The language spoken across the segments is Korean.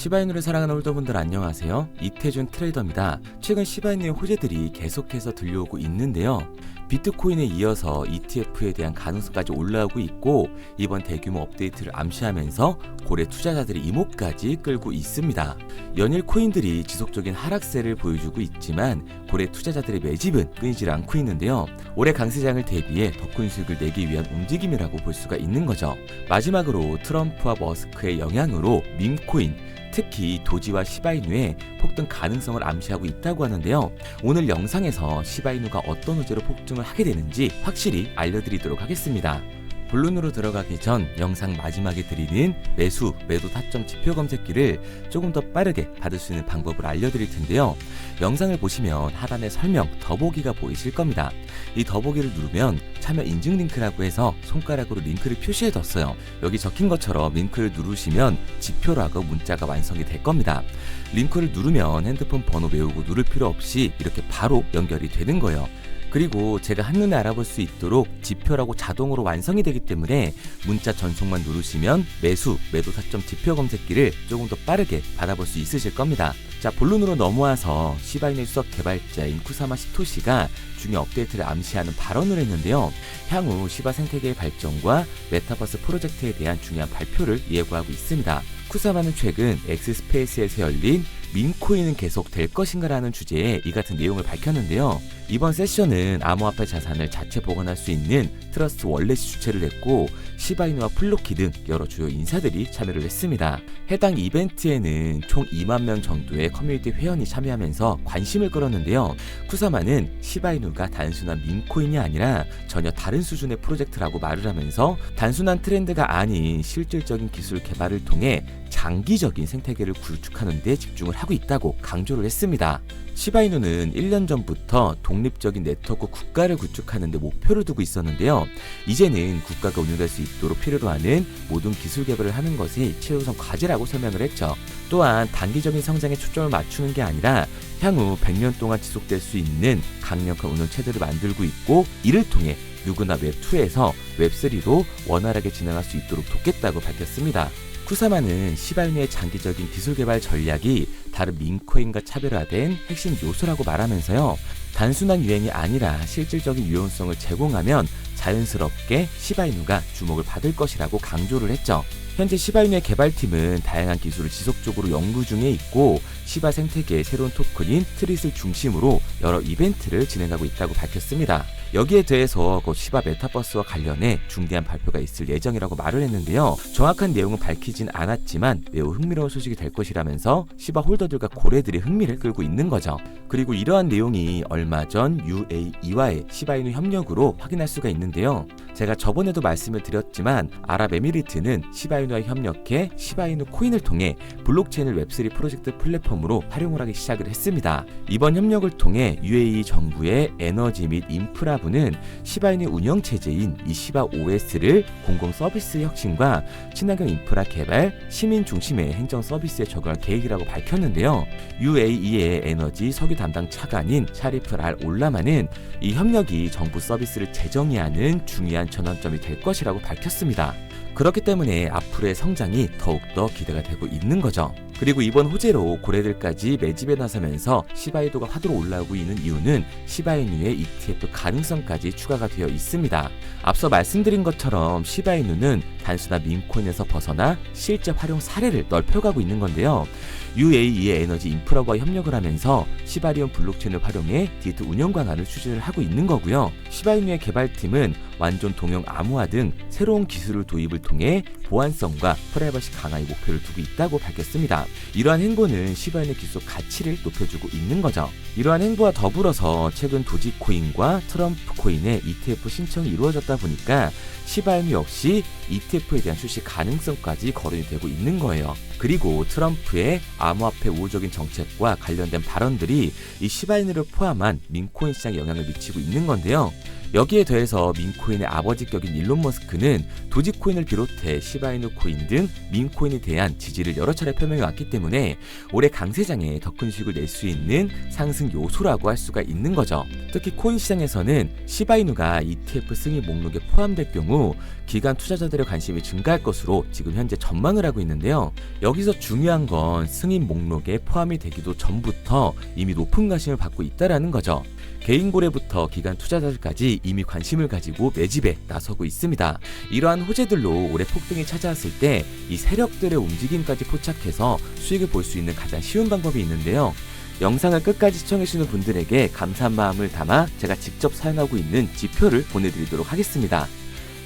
시바이누를 사랑하는 홀더분들 안녕하세요. 이태준 트레이더입니다. 최근 시바이누의 호재들이 계속해서 들려오고 있는데요. 비트코인에 이어서 ETF에 대한 가능성까지 올라오고 있고 이번 대규모 업데이트를 암시하면서 고래 투자자들의 이목까지 끌고 있습니다. 연일 코인들이 지속적인 하락세를 보여주고 있지만 고래 투자자들의 매집은 끊이질 않고 있는데요. 올해 강세장을 대비해 더 큰 수익을 내기 위한 움직임이라고 볼 수가 있는 거죠. 마지막으로 트럼프와 머스크의 영향으로 밈코인 특히 도지와 시바이누의 폭등 가능성을 암시하고 있다고 하는데요. 오늘 영상에서 시바이누가 어떤 호재로 폭등을 하게 되는지 확실히 알려드리도록 하겠습니다. 본론으로 들어가기 전 영상 마지막에 드리는 매수, 매도 타점 지표 검색기를 조금 더 빠르게 받을 수 있는 방법을 알려드릴 텐데요. 영상을 보시면 하단에 설명 더보기가 보이실 겁니다. 이 더보기를 누르면 참여 인증 링크라고 해서 손가락으로 링크를 표시해 뒀어요. 여기 적힌 것처럼 링크를 누르시면 지표라고 문자가 완성이 될 겁니다. 링크를 누르면 핸드폰 번호 외우고 누를 필요 없이 이렇게 바로 연결이 되는 거예요. 그리고 제가 한눈에 알아볼 수 있도록 지표라고 자동으로 완성이 되기 때문에 문자 전송만 누르시면 매수, 매도 타점 지표 검색기를 조금 더 빠르게 받아볼 수 있으실 겁니다. 자, 본론으로 넘어와서 시바이누 수석 개발자인 쿠사마 시토시가 중요 업데이트를 암시하는 발언을 했는데요. 향후 시바 생태계의 발전과 메타버스 프로젝트에 대한 중요한 발표를 예고하고 있습니다. 쿠사마는 최근 엑스스페이스에서 열린 민코인은 계속 될 것인가라는 주제에 이 같은 내용을 밝혔는데요. 이번 세션은 암호화폐 자산을 자체 보관할 수 있는 트러스트 월렛이 주최를 했고 시바이누와 플로키 등 여러 주요 인사들이 참여를 했습니다. 해당 이벤트에는 총 2만 명 정도의 커뮤니티 회원이 참여하면서 관심을 끌었는데요. 쿠사마는 시바이누가 단순한 민코인이 아니라 전혀 다른 수준의 프로젝트라고 말을 하면서 단순한 트렌드가 아닌 실질적인 기술 개발을 통해 장기적인 생태계를 구축하는 데 집중을 하고 있다고 강조를 했습니다. 시바이누는 1년 전부터 독립적인 네트워크 국가를 구축하는 데 목표를 두고 있었는데요. 이제는 국가가 운영될 수 있도록 필요로 하는 모든 기술 개발을 하는 것이 최우선 과제라고 설명을 했죠. 또한 단기적인 성장에 초점을 맞추는 게 아니라 향후 100년 동안 지속될 수 있는 강력한 운영 체제를 만들고 있고 이를 통해 누구나 웹2에서 웹3로 원활하게 진행할 수 있도록 돕겠다고 밝혔습니다. 쿠사마는 시바이누의 장기적인 기술 개발 전략이 다른 민코인과 차별화된 핵심 요소라고 말하면서요. 단순한 유행이 아니라 실질적인 유용성을 제공하면 자연스럽게 시바이누가 주목을 받을 것이라고 강조를 했죠. 현재 시바이누의 개발팀은 다양한 기술을 지속적으로 연구 중에 있고 시바 생태계의 새로운 토큰인 트릿을 중심으로 여러 이벤트를 진행하고 있다고 밝혔습니다. 여기에 대해서 곧 시바 메타버스와 관련해 중대한 발표가 있을 예정이라고 말을 했는데요. 정확한 내용은 밝히진 않았지만 매우 흥미로운 소식이 될 것이라면서 시바 홀더들과 고래들이 흥미를 끌고 있는 거죠. 그리고 이러한 내용이 얼마 전 UAE와의 시바이누 협력으로 확인할 수가 있는데요. 제가 저번에도 말씀을 드렸지만 아랍에미리트는 시바이누와 협력해 시바이누 코인을 통해 블록체인을 웹3 프로젝트 플랫폼으로 활용을 하기 시작을 했습니다. 이번 협력을 통해 UAE 정부의 에너지 및 인프라 부는 시바이누 운영 체제인 이 시바 OS를 공공 서비스 혁신과 친환경 인프라 개발, 시민 중심의 행정 서비스에 적용할 계획이라고 밝혔는데요. UAE의 에너지 석유 담당 차관인 샤리프 알 올라마는 이 협력이 정부 서비스를 재정의하는 중요한 전환점이 될 것이라고 밝혔습니다. 그렇기 때문에 앞으로의 성장이 더욱더 기대가 되고 있는 거죠. 그리고 이번 호재로 고래들까지 매집에 나서면서 시바이도가 화두로 올라오고 있는 이유는 시바이누의 ETF 가능성까지 추가가 되어 있습니다. 앞서 말씀드린 것처럼 시바이누는 단순한 민코인에서 벗어나 실제 활용 사례를 넓혀가고 있는 건데요. UAE의 에너지 인프라와 협력을 하면서 시바리온 블록체인을 활용해 디트 운영 강화를 추진을 하고 있는 거고요. 시바이누의 개발팀은 완전 동형 암호화 등 새로운 기술을 도입을 통해 보안성과 프라이버시 강화의 목표를 두고 있다고 밝혔습니다. 이러한 행보는 시바이누 기술 가치를 높여주고 있는 거죠. 이러한 행보와 더불어서 최근 도지코인과 트럼프 코인의 ETF 신청이 이루어졌다 보니까 시바이누 역시 ETF 에 대한 출시 가능성까지 거론이 되고 있는 거예요. 그리고 트럼프의 암호화폐 우호적인 정책과 관련된 발언들이 이 시바이누를 포함한 민코인 시장에 영향을 미치고 있는 건데요. 여기에 더해서 민코인의 아버지 격인 일론 머스크는 도지코인을 비롯해 시바이누 코인 등 민코인에 대한 지지를 여러 차례 표명해 왔기 때문에 올해 강세장에 더 큰 수익을 낼 수 있는 상승 요소라고 할 수가 있는 거죠. 특히 코인 시장에서는 시바이누가 ETF 승인 목록에 포함될 경우 기관 투자자들의 관심이 증가할 것으로 지금 현재 전망을 하고 있는데요. 여기서 중요한 건 승인 목록에 포함이 되기도 전부터 이미 높은 관심을 받고 있다라는 거죠. 개인 고래부터 기관 투자자들까지 이미 관심을 가지고 매집에 나서고 있습니다. 이러한 호재들로 올해 폭등이 찾아왔을 때 이 세력들의 움직임까지 포착해서 수익을 볼 수 있는 가장 쉬운 방법이 있는데요. 영상을 끝까지 시청해주시는 분들에게 감사한 마음을 담아 제가 직접 사용하고 있는 지표를 보내드리도록 하겠습니다.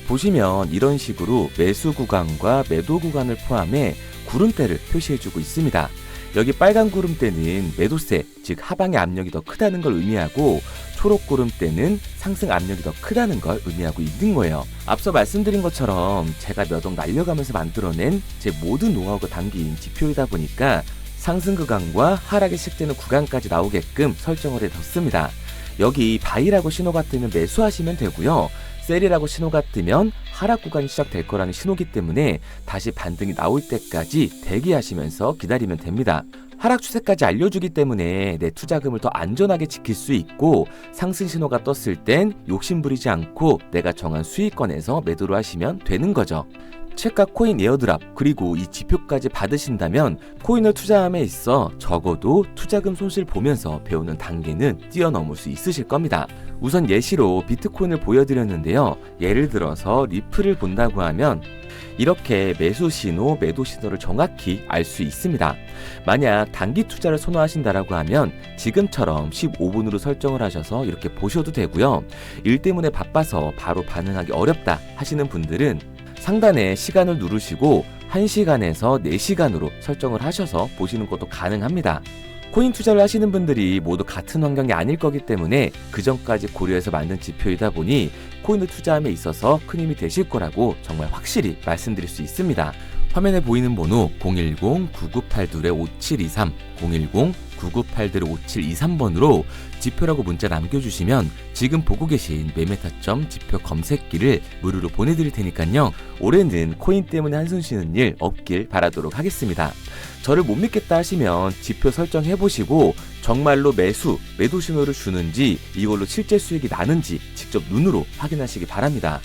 보시면 이런 식으로 매수 구간과 매도 구간을 포함해 구름대를 표시해주고 있습니다. 여기 빨간 구름대는 매도세, 즉 하방의 압력이 더 크다는 걸 의미하고 초록 구름대는 상승 압력이 더 크다는 걸 의미하고 있는 거예요. 앞서 말씀드린 것처럼 제가 몇 억 날려가면서 만들어낸 제 모든 노하우가 담긴 지표이다 보니까 상승 구간과 하락이 시작되는 구간까지 나오게끔 설정을 해뒀습니다. 여기 바이라고 신호가 뜨면 매수하시면 되고요. 셀이라고 신호가 뜨면 하락 구간이 시작될 거라는 신호기 때문에 다시 반등이 나올 때까지 대기하시면서 기다리면 됩니다. 하락 추세까지 알려주기 때문에 내 투자금을 더 안전하게 지킬 수 있고 상승 신호가 떴을 땐 욕심 부리지 않고 내가 정한 수익권에서 매도를 하시면 되는 거죠. 책과 코인 에어드랍 그리고 이 지표까지 받으신다면 코인을 투자함에 있어 적어도 투자금 손실 보면서 배우는 단계는 뛰어넘을 수 있으실 겁니다. 우선 예시로 비트코인을 보여드렸는데요. 예를 들어서 리플을 본다고 하면 이렇게 매수 신호, 매도 신호를 정확히 알 수 있습니다. 만약 단기 투자를 선호하신다라고 하면 지금처럼 15분으로 설정을 하셔서 이렇게 보셔도 되고요. 일 때문에 바빠서 바로 반응하기 어렵다 하시는 분들은 상단에 시간을 누르시고 1시간에서 4시간으로 설정을 하셔서 보시는 것도 가능합니다. 코인 투자를 하시는 분들이 모두 같은 환경이 아닐 거기 때문에 그 전까지 고려해서 만든 지표이다 보니 코인을 투자함에 있어서 큰 힘이 되실 거라고 정말 확실히 말씀드릴 수 있습니다. 화면에 보이는 번호 010-9982-5723, 010-9982-5723번으로 지표라고 문자 남겨주시면 지금 보고 계신 매메타점 지표 검색기를 무료로 보내드릴 테니까요. 올해는 코인 때문에 한숨 쉬는 일 없길 바라도록 하겠습니다. 저를 못 믿겠다 하시면 지표 설정해 보시고 정말로 매수, 매도 신호를 주는지 이걸로 실제 수익이 나는지 직접 눈으로 확인하시기 바랍니다.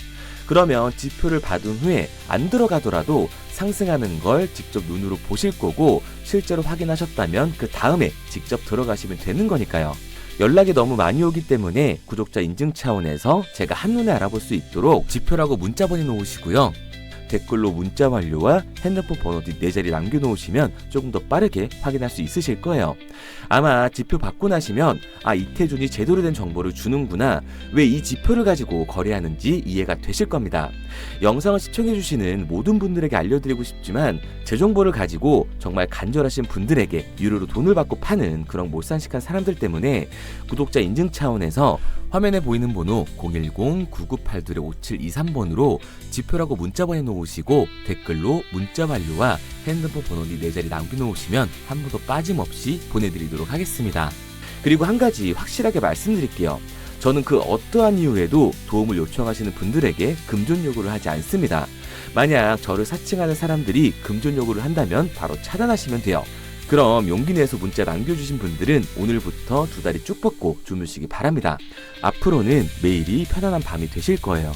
그러면 지표를 받은 후에 안 들어가더라도 상승하는 걸 직접 눈으로 보실 거고 실제로 확인하셨다면 그 다음에 직접 들어가시면 되는 거니까요. 연락이 너무 많이 오기 때문에 구독자 인증 차원에서 제가 한눈에 알아볼 수 있도록 지표라고 문자 보내놓으시고요. 댓글로 문자 완료와 핸드폰 번호 뒷 네 자리 남겨놓으시면 조금 더 빠르게 확인할 수 있으실 거예요. 아마 지표 받고 나시면 아 이태준이 제대로 된 정보를 주는구나 왜 이 지표를 가지고 거래하는지 이해가 되실 겁니다. 영상을 시청해주시는 모든 분들에게 알려드리고 싶지만 제 정보를 가지고 정말 간절하신 분들에게 유료로 돈을 받고 파는 그런 몰상식한 사람들 때문에 구독자 인증 차원에서 화면에 보이는 번호 010-9982-5723번으로 지표라고 문자 보내놓으시고 댓글로 문자 완료와 핸드폰 번호 네 자리 남겨놓으시면 한 번도 빠짐없이 보내드리도록 하겠습니다. 그리고 한 가지 확실하게 말씀드릴게요. 저는 그 어떠한 이유에도 도움을 요청하시는 분들에게 금전 요구를 하지 않습니다. 만약 저를 사칭하는 사람들이 금전 요구를 한다면 바로 차단하시면 돼요. 그럼 용기 내서 문자 남겨주신 분들은 오늘부터 두 다리 쭉 뻗고 주무시기 바랍니다. 앞으로는 매일이 편안한 밤이 되실 거예요.